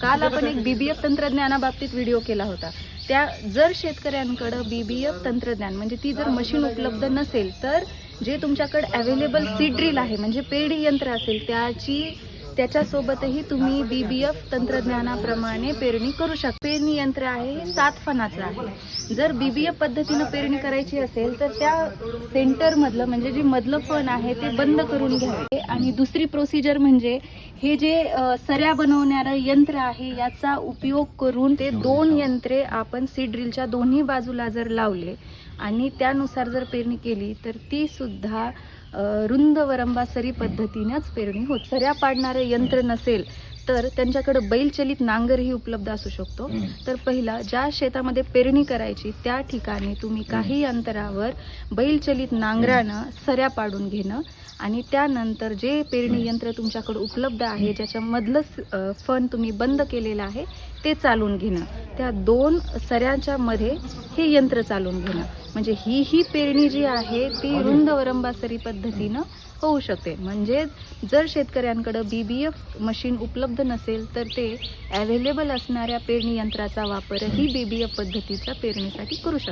काल आपण एक बीबीएफ तंत्रज्ञानाबाबतीत व्हिडिओ केला होता. त्या जर शेतकऱ्यांकडं बीबीएफ तंत्रज्ञान म्हणजे ती जर मशीन उपलब्ध नसेल तर जे तुमच्याकडे अवेलेबल सीड ड्रिल आहे म्हणजे पेरणी यंत्र असेल त्याची त्याच्यासोबतही तुम्ही बीबीएफ तंत्रज्ञानाप्रमाणे पेरणी करू शकता पेरणी यंत्र आहे हे सात फणाचं आहे. जर बीबीएफ पद्धतीनं पेरणी करायची असेल तर त्या सेंटरमधलं म्हणजे जे मधलं फण आहे ते बंद करून घ्यावे. आणि दुसरी प्रोसिजर म्हणजे हे जे सऱ्या बनवणारं यंत्र आहे याचा उपयोग करून ते दोन यंत्रे आपण सीड ड्रिलच्या दोन्ही बाजूला जर लावले आणि त्यानुसार जर पेरणी केली तर ती सुद्धा रुंद वरंबासरी पद्धतीनेच पेरणी होत. सऱ्या पाडणारं यंत्र नसेल तर त्यांच्याकडे बैलचलित नांगरही उपलब्ध असू शकतो. तर पहिला ज्या शेतामध्ये पेरणी करायची त्या ठिकाणी तुम्ही काही अंतरावर बैलचलित नांगरानं सऱ्या पाडून घेणं आणि त्यानंतर जे पेरणी यंत्र तुमच्याकडे उपलब्ध आहे ज्याच्यामधलंच फण तुम्ही बंद केलेलं आहे ते चालून घेणं. त्या दोन सऱ्यांच्या मध्ये हे यंत्र चालून घेणं. म्हणजे ही ही पेरणी जी आहे ती रुंद वरंबासरी पद्धतीनं होऊ शकते. म्हणजे जर शेतकऱ्यांकडं बी बी एफ मशीन उपलब्ध नसेल तर ते अवेलेबल असणाऱ्या पेरणी यंत्राचा वापरही बी बी एफ पद्धतीच्या पेरणीसाठी करू शकतात.